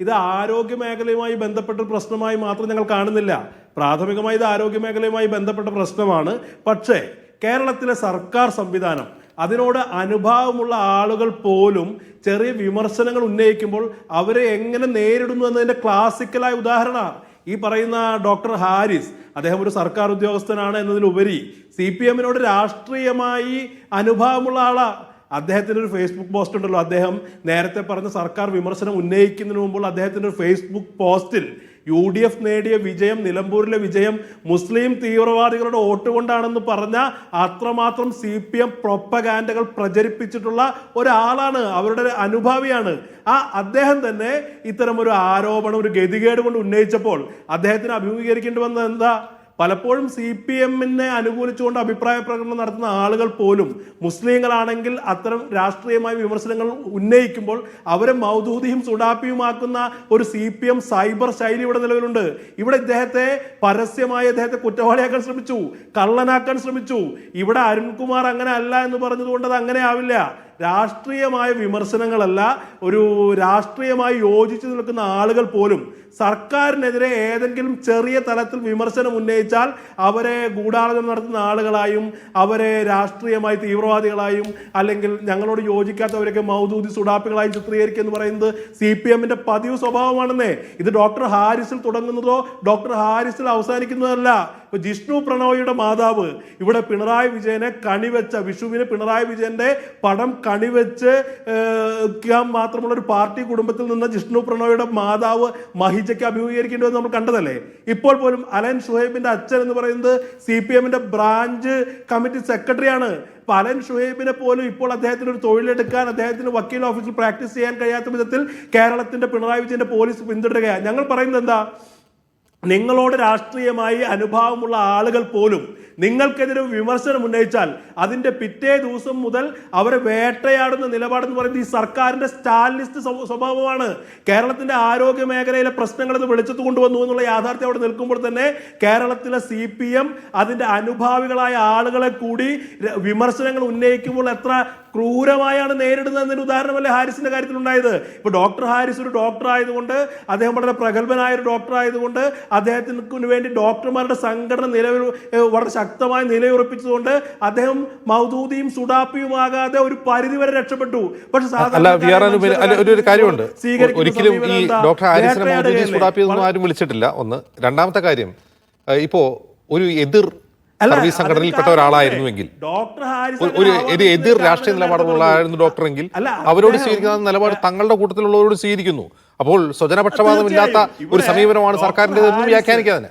ഇത് ആരോഗ്യ മേഖലയുമായി ബന്ധപ്പെട്ട പ്രശ്നമായി മാത്രം ഞങ്ങൾ കാണുന്നില്ല. പ്രാഥമികമായി ഇത് ആരോഗ്യ മേഖലയുമായി ബന്ധപ്പെട്ട പ്രശ്നമാണ്. പക്ഷേ കേരളത്തിലെ സർക്കാർ സംവിധാനം അതിനോട് അനുഭാവമുള്ള ആളുകൾ പോലും ചെറിയ വിമർശനങ്ങൾ ഉന്നയിക്കുമ്പോൾ അവരെ എങ്ങനെ നേരിടുന്നു എന്നതിന്റെ ക്ലാസിക്കലായ ഉദാഹരണമാണ്. ഈ പറയുന്ന ഡോക്ടർ ഹാരിസ് അദ്ദേഹം ഒരു സർക്കാർ ഉദ്യോഗസ്ഥനാണ് എന്നതിലുപരി സി പി എമ്മിനോട് രാഷ്ട്രീയമായി അനുഭാവമുള്ള ആളാ. അദ്ദേഹത്തിന്റെ ഒരു ഫേസ്ബുക്ക് പോസ്റ്റ് ഉണ്ടല്ലോ. അദ്ദേഹം നേരത്തെ പറഞ്ഞ സർക്കാർ വിമർശനം ഉന്നയിക്കുന്നതിന് മുമ്പുള്ള അദ്ദേഹത്തിന്റെ ഒരു ഫേസ്ബുക്ക് പോസ്റ്റിൽ യു ഡി എഫ് നേടിയ വിജയം നിലമ്പൂരിലെ വിജയം മുസ്ലിം തീവ്രവാദികളുടെ വോട്ട് കൊണ്ടാണെന്ന് പറഞ്ഞ അത്രമാത്രം സി പി എം പ്രൊപ്പഗാൻഡകൾ പ്രചരിപ്പിച്ചിട്ടുള്ള ഒരാളാണ്. അവരുടെ അനുഭാവിയാണ്. ആ അദ്ദേഹം തന്നെ ഇത്തരം ഒരു ആരോപണം ഒരു ഗതികേട് കൊണ്ട് ഉന്നയിച്ചപ്പോൾ അദ്ദേഹത്തിന് അഭിമുഖീകരിക്കേണ്ടി വന്നത് എന്താ? പലപ്പോഴും സി പി എമ്മിനെ അനുകൂലിച്ചുകൊണ്ട് അഭിപ്രായ പ്രകടനം നടത്തുന്ന ആളുകൾ പോലും മുസ്ലിങ്ങളാണെങ്കിൽ അത്തരം രാഷ്ട്രീയമായ വിമർശനങ്ങൾ ഉന്നയിക്കുമ്പോൾ അവരെ മൗദൂദിയും സുഡാപ്പിയുമാക്കുന്ന ഒരു സി പി എം സൈബർ ശൈലി ഇവിടെ നിലവിലുണ്ട്. ഇവിടെ ഇദ്ദേഹത്തെ പരസ്യമായ അദ്ദേഹത്തെ കുറ്റവാളിയാക്കാൻ ശ്രമിച്ചു കള്ളനാക്കാൻ ശ്രമിച്ചു. ഇവിടെ അരുൺകുമാർ അങ്ങനെ അല്ല എന്ന് പറഞ്ഞതുകൊണ്ട് അത് അങ്ങനെ ആവില്ല. രാഷ്ട്രീയമായ വിമർശനങ്ങളല്ല ഒരു രാഷ്ട്രീയമായി യോജിച്ചു നിൽക്കുന്ന ആളുകൾ പോലും സർക്കാരിനെതിരെ ഏതെങ്കിലും ചെറിയ തലത്തിൽ വിമർശനം ഉന്നയിച്ചാൽ അവരെ ഗൂഢാലോചന നടത്തുന്ന ആളുകളായും അവരെ രാഷ്ട്രീയമായി തീവ്രവാദികളായും അല്ലെങ്കിൽ ഞങ്ങളോട് യോജിക്കാത്തവരൊക്കെ മൗദൂദി സുഡാപ്പികളായും ചിത്രീകരിക്കുക എന്ന് പറയുന്നത് സി പി എമ്മിന്റെ പതിവ് സ്വഭാവമാണെന്നേ. ഇത് ഡോക്ടർ ഹാരിസിൽ തുടങ്ങുന്നതോ ഡോക്ടർ ഹാരിസിൽ അവസാനിക്കുന്നതല്ല. ഇപ്പൊ ജിഷ്ണു പ്രണോയിയുടെ മാതാവ് ഇവിടെ പിണറായി വിജയനെ കണിവെച്ച വിഷുവിന് പിണറായി വിജയന്റെ പടം കണിവെച്ച് മാത്രമുള്ള ഒരു പാർട്ടി കുടുംബത്തിൽ നിന്ന് ജിഷ്ണു പ്രണോയുടെ മാതാവ് മഹിജയ്ക്ക് അഭിമുഖീകരിക്കേണ്ടി വന്ന് നമ്മൾ കണ്ടതല്ലേ? ഇപ്പോൾ പോലും അലൻ ഷുഹൈബിന്റെ അച്ഛൻ എന്ന് പറയുന്നത് സി പി എമ്മിന്റെ ബ്രാഞ്ച് കമ്മിറ്റി സെക്രട്ടറിയാണ് അപ്പൊ അലൻ ഷുഹൈബിനെ പോലും ഇപ്പോൾ അദ്ദേഹത്തിന് ഒരു തൊഴിലെടുക്കാൻ അദ്ദേഹത്തിന് വക്കീൽ ഓഫീസിൽ പ്രാക്ടീസ് ചെയ്യാൻ കഴിയാത്ത വിധത്തിൽ കേരളത്തിന്റെ പിണറായി വിജയന്റെ പോലീസ് പിന്തുടരുകയാണ്. ഞങ്ങൾ പറയുന്നത് എന്താ? നിങ്ങളോട് രാഷ്ട്രീയമായി അനുഭാവമുള്ള ആളുകൾ പോലും നിങ്ങൾക്കെതിരെ വിമർശനം ഉന്നയിച്ചാൽ അതിന്റെ പിറ്റേ ദിവസം മുതൽ അവരെ വേട്ടയാടുന്ന നിലപാടെന്ന് പറയുന്നത് ഈ സർക്കാരിന്റെ സ്റ്റാലിനിസ്റ്റ് സ്വഭാവമാണ്. കേരളത്തിന്റെ ആരോഗ്യ മേഖലയിലെ പ്രശ്നങ്ങൾ ഇത് വെളിച്ചത്ത് കൊണ്ടുവന്നു എന്നുള്ള യാഥാർത്ഥ്യം അവിടെ നിൽക്കുമ്പോൾ തന്നെ കേരളത്തിലെ സി പി എം അതിന്റെ അനുഭാവികളായ ആളുകളെ കൂടി വിമർശനങ്ങൾ ഉന്നയിക്കുമ്പോൾ എത്ര ക്രൂരമായാണ് നേരിടുന്നത് എന്നൊരു ഉദാഹരണമല്ലേ ഹാരിസിന്റെ കാര്യത്തിൽ ഉണ്ടായത് ഇപ്പൊ ഡോക്ടർ ഹാരിസ് ഒരു ഡോക്ടർ ആയതുകൊണ്ട് അദ്ദേഹം വളരെ പ്രഗത്ഭനായ ഒരു ഡോക്ടർ ആയതുകൊണ്ട് അദ്ദേഹത്തിന് വേണ്ടി ഡോക്ടർമാരുടെ സംഘടന നിലവിൽ വളരെ ശക്തമായി നിലയുറപ്പിച്ചതുകൊണ്ട് അദ്ദേഹം മൗദൂദിയും സുഡാപ്പിയുമാകാതെ ഒരു പരിധി വരെ രക്ഷപ്പെട്ടു. പക്ഷെ ഒരു കാര്യമുണ്ട്. ഒരിക്കലും ഈ ഡോക്ടർ മൗദൂദി വേട്ടയാടുകയല്ലേ? ആരും വിളിച്ചിട്ടില്ല. ഒന്ന് രണ്ടാമത്തെ കാര്യം ഇപ്പോ ഒരു എതിർ സർവീസ് സംഘടനയിൽപ്പെട്ട ഒരാളായിരുന്നുവെങ്കിൽ ഒരു- ഒരു എതിർ രാഷ്ട്രീയ നിലപാടുള്ളായിരുന്നു ഡോക്ടറെങ്കിൽ? അവരോട് സ്വീകരിക്കുന്ന നിലപാട് തങ്ങളുടെ കൂട്ടത്തിലുള്ളവരോട് സ്വീകരിക്കുന്നു. അപ്പോൾ സ്വജനപക്ഷപാതമില്ലാത്ത. ഒരു സമീപനമാണ് സർക്കാരിന്റെ വ്യാഖ്യാനിക്കാതെ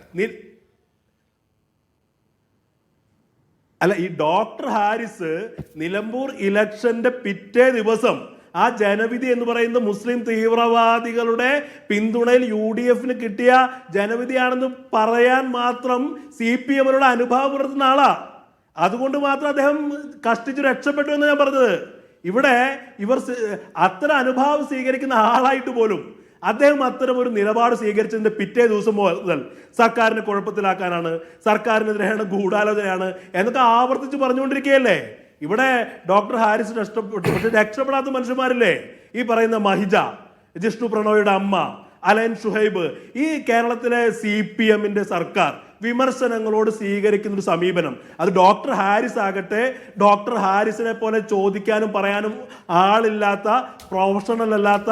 അല്ല ഈ ഡോക്ടർ ഹാരിസ് നിലമ്പൂർ ഇലക്ഷന്റെ പിറ്റേ ദിവസം ആ ജനവിധി എന്ന് പറയുന്നത് മുസ്ലിം തീവ്രവാദികളുടെ പിന്തുണയിൽ യു ഡി എഫിന് കിട്ടിയ ജനവിധിയാണെന്ന് പറയാൻ മാത്രം സി പി എമ്മിനോട് അനുഭാവം പുലർത്തുന്ന ആളാ. അതുകൊണ്ട് മാത്രം അദ്ദേഹം കഷ്ടിച്ച് രക്ഷപ്പെട്ടു എന്ന് ഞാൻ പറഞ്ഞത്. ഇവിടെ ഇവർ അത്ര അനുഭാവം സ്വീകരിക്കുന്ന ആളായിട്ട് പോലും അദ്ദേഹം അത്തരം ഒരു നിലപാട് സ്വീകരിച്ചതിന്റെ പിറ്റേ ദിവസം മുതൽ സർക്കാരിനെ കുഴപ്പത്തിലാക്കാനാണ് സർക്കാരിനെതിരെയാണ് ഗൂഢാലോചനയാണ് എന്നൊക്കെ ആവർത്തിച്ച് പറഞ്ഞുകൊണ്ടിരിക്കുകയല്ലേ? ഇവിടെ ഡോക്ടർ ഹാരിസ് രക്ഷപ്പെട്ടു പക്ഷെ രക്ഷപ്പെടാത്ത മനുഷ്യന്മാരില്ലേ? ഈ പറയുന്ന മഹിജ ജിഷ്ണു പ്രണോയുടെ അമ്മ അലൻ ഷുഹൈബ് ഈ കേരളത്തിലെ സി പി എമ്മിന്റെ സർക്കാർ വിമർശനങ്ങളോട് സ്വീകരിക്കുന്ന ഒരു സമീപനം. അത് ഡോക്ടർ ഹാരിസ് ആകട്ടെ ഡോക്ടർ ഹാരിസിനെ പോലെ ചോദിക്കാനും പറയാനും ആളില്ലാത്ത പ്രൊഫഷണൽ അല്ലാത്ത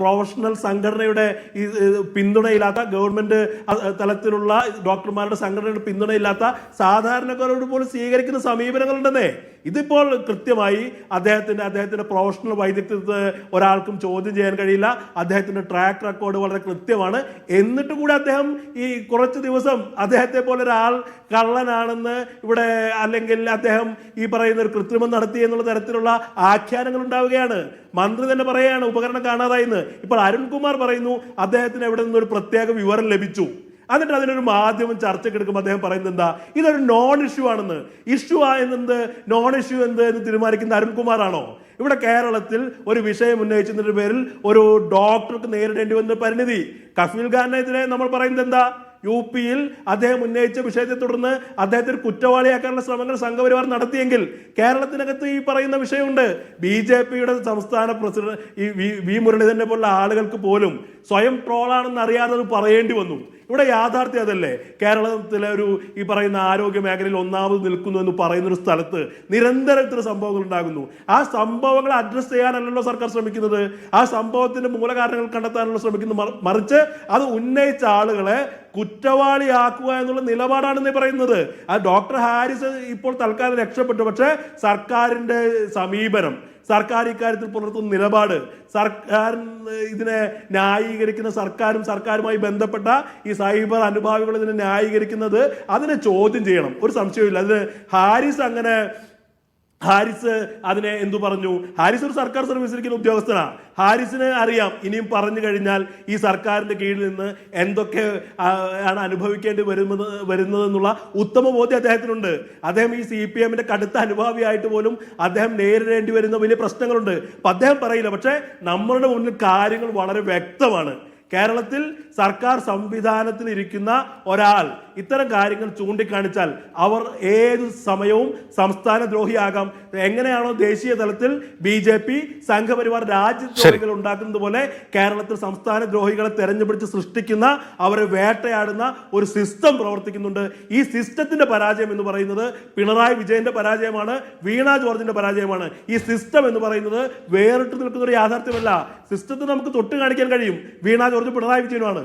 പ്രൊഫഷണൽ സംഘടനയുടെ പിന്തുണയില്ലാത്ത ഗവൺമെന്റ് തലത്തിലുള്ള ഡോക്ടർമാരുടെ സംഘടനയുടെ പിന്തുണയില്ലാത്ത സാധാരണക്കാരോട് പോലും സ്വീകരിക്കുന്ന സമീപനങ്ങളുണ്ടെന്നേ. ഇതിപ്പോൾ കൃത്യമായി അദ്ദേഹത്തിന്റെ അദ്ദേഹത്തിന്റെ പ്രൊഫഷണൽ വൈദഗ്ധ്യത്തെ ഒരാൾക്കും ചോദ്യം ചെയ്യാൻ കഴിയില്ല. അദ്ദേഹത്തിന്റെ ട്രാക്ക് റെക്കോർഡ് വളരെ കൃത്യമാണ്. എന്നിട്ട് കൂടി അദ്ദേഹം ഈ കുറച്ച് ദിവസം അദ്ദേഹത്തെ പോലെ ഒരാൾ കള്ളനാണെന്ന് ഇവിടെ അല്ലെങ്കിൽ അദ്ദേഹം ഈ പറയുന്ന ഒരു കൃത്രിമം നടത്തി എന്നുള്ള തരത്തിലുള്ള ആഖ്യാനങ്ങൾ ഉണ്ടാവുകയാണ്. മന്ത്രി തന്നെ പറയുകയാണ് ഉപകരണം കാണാതായിന്ന്. ഇപ്പോൾ അരുൺകുമാർ പറയുന്നു അദ്ദേഹത്തിന് എവിടെ നിന്നൊരു പ്രത്യേക വിവരം ലഭിച്ചു. എന്നിട്ട് അതിനൊരു മാധ്യമം ചർച്ചയ്ക്ക് എടുക്കുമ്പോൾ അദ്ദേഹം പറയുന്നത് എന്താ? ഇതൊരു നോൺ ഇഷ്യൂ ആണെന്ന്. ഇഷ്യൂ ആയെന്നത് നോൺ ഇഷ്യൂ എന്ത് എന്ന് തീരുമാനിക്കുന്ന അരുൺകുമാർ ആണോ ഇവിടെ കേരളത്തിൽ ഒരു വിഷയം ഉന്നയിച്ചതിന്റെ പേരിൽ ഒരു ഡോക്ടർക്ക് നേരിടേണ്ടി വന്ന പരിണിതി. കഫീൽ ഖാനെതിരെ നമ്മൾ പറയുന്നത് എന്താ? യു പിയിൽ അദ്ദേഹം ഉന്നയിച്ച വിഷയത്തെ തുടർന്ന് അദ്ദേഹത്തിന് കുറ്റവാളിയാക്കാനുള്ള ശ്രമങ്ങൾ സംഘപരിവാർ നടത്തിയെങ്കിൽ കേരളത്തിനകത്ത് ഈ പറയുന്ന വിഷയമുണ്ട്. ബി ജെ പിയുടെ സംസ്ഥാന പ്രസിഡന്റ് ഈ വി- മുരളീധരനെ പോലുള്ള ആളുകൾക്ക് പോലും സ്വയം ട്രോളാണെന്ന് അറിയാതെ പറയേണ്ടി വന്നു. ഇവിടെ യാഥാർത്ഥ്യം അതല്ലേ? കേരളത്തിലെ ഒരു ഈ പറയുന്ന ആരോഗ്യ മേഖലയിൽ ഒന്നാമത് നിൽക്കുന്നു എന്ന് പറയുന്ന ഒരു സ്ഥലത്ത് നിരന്തരം ഇത്തരം സംഭവങ്ങൾ ഉണ്ടാകുന്നു. ആ സംഭവങ്ങൾ അഡ്രസ്സ് ചെയ്യാനല്ലല്ലോ സർക്കാർ ശ്രമിക്കുന്നത്. ആ സംഭവത്തിന്റെ മൂലകാരണങ്ങൾ കണ്ടെത്താനല്ലോ ശ്രമിക്കുന്നു. മറിച്ച് അത് ഉന്നയിച്ച ആളുകളെ കുറ്റവാളിയാക്കുക എന്നുള്ള നിലപാടാണെന്ന് പറയുന്നത്. ആ ഡോക്ടർ ഹാരിസ് ഇപ്പോൾ തൽക്കാലം രക്ഷപ്പെട്ടു. പക്ഷേ സർക്കാരിന്റെ സമീപനം സർക്കാർ ഇക്കാര്യത്തിൽ പുലർത്തുന്ന നിലപാട്. സർക്കാർ ഇതിനെ ന്യായീകരിക്കുന്ന സർക്കാരും സർക്കാരുമായി ബന്ധപ്പെട്ട ഈ സൈബർ അനുഭാവികൾ ഇതിനെ ന്യായീകരിക്കുന്നത് അതിനെ ചോദ്യം ചെയ്യണം. ഒരു സംശയമില്ല അതിന് ഹാരിസ് അങ്ങനെ ഹാരിസ് അതിനെ എന്തു പറഞ്ഞു? ഹാരിസ് ഒരു സർക്കാർ സർവീസിലിരിക്കുന്ന ഉദ്യോഗസ്ഥനാണ്. ഹാരിസിന് അറിയാം. ഇനിയും പറഞ്ഞു കഴിഞ്ഞാൽ ഈ സർക്കാരിന്റെ കീഴിൽ നിന്ന് എന്തൊക്കെ ആണ് അനുഭവിക്കേണ്ടി വരുന്നത് വരുന്നതെന്നുള്ള ഉത്തമ ബോധ്യം അദ്ദേഹത്തിനുണ്ട്. അദ്ദേഹം ഈ സി പി എമ്മിന്റെ കടുത്ത അനുഭാവിയായിട്ട് പോലും അദ്ദേഹം നേരിടേണ്ടി വരുന്ന വലിയ പ്രശ്നങ്ങളുണ്ട്. അപ്പൊ അദ്ദേഹം പറയില്ല. പക്ഷേ നമ്മളുടെ മുന്നിൽ കാര്യങ്ങൾ വളരെ വ്യക്തമാണ്. കേരളത്തിൽ സർക്കാർ സംവിധാനത്തിൽ ഇരിക്കുന്ന ഒരാൾ ഇത്തരം കാര്യങ്ങൾ ചൂണ്ടിക്കാണിച്ചാൽ അവർ ഏത് സമയവും സംസ്ഥാന ദ്രോഹിയാകാം എങ്ങനെയാണോ ദേശീയ തലത്തിൽ ബി ജെ പി സംഘപരിവാർ രാജ്യദ്രോഹികൾ ഉണ്ടാക്കുന്നത് പോലെ കേരളത്തിൽ സംസ്ഥാന ദ്രോഹികളെ തെരഞ്ഞുപിടിച്ച് സൃഷ്ടിക്കുന്ന അവരെ വേട്ടയാടുന്ന ഒരു സിസ്റ്റം പ്രവർത്തിക്കുന്നുണ്ട്. ഈ സിസ്റ്റത്തിന്റെ പരാജയം എന്ന് പറയുന്നത് പിണറായി വിജയന്റെ പരാജയമാണ് വീണ ജോർജിന്റെ പരാജയമാണ്. ഈ സിസ്റ്റം എന്ന് പറയുന്നത് വേറിട്ട് നിൽക്കുന്ന ഒരു യാഥാർത്ഥ്യമല്ല. സിസ്റ്റത്തെ നമുക്ക് തൊട്ട് കാണിക്കാൻ കഴിയും. വീണ ജോർജ് പിണറായി വിജയനുമാണ്.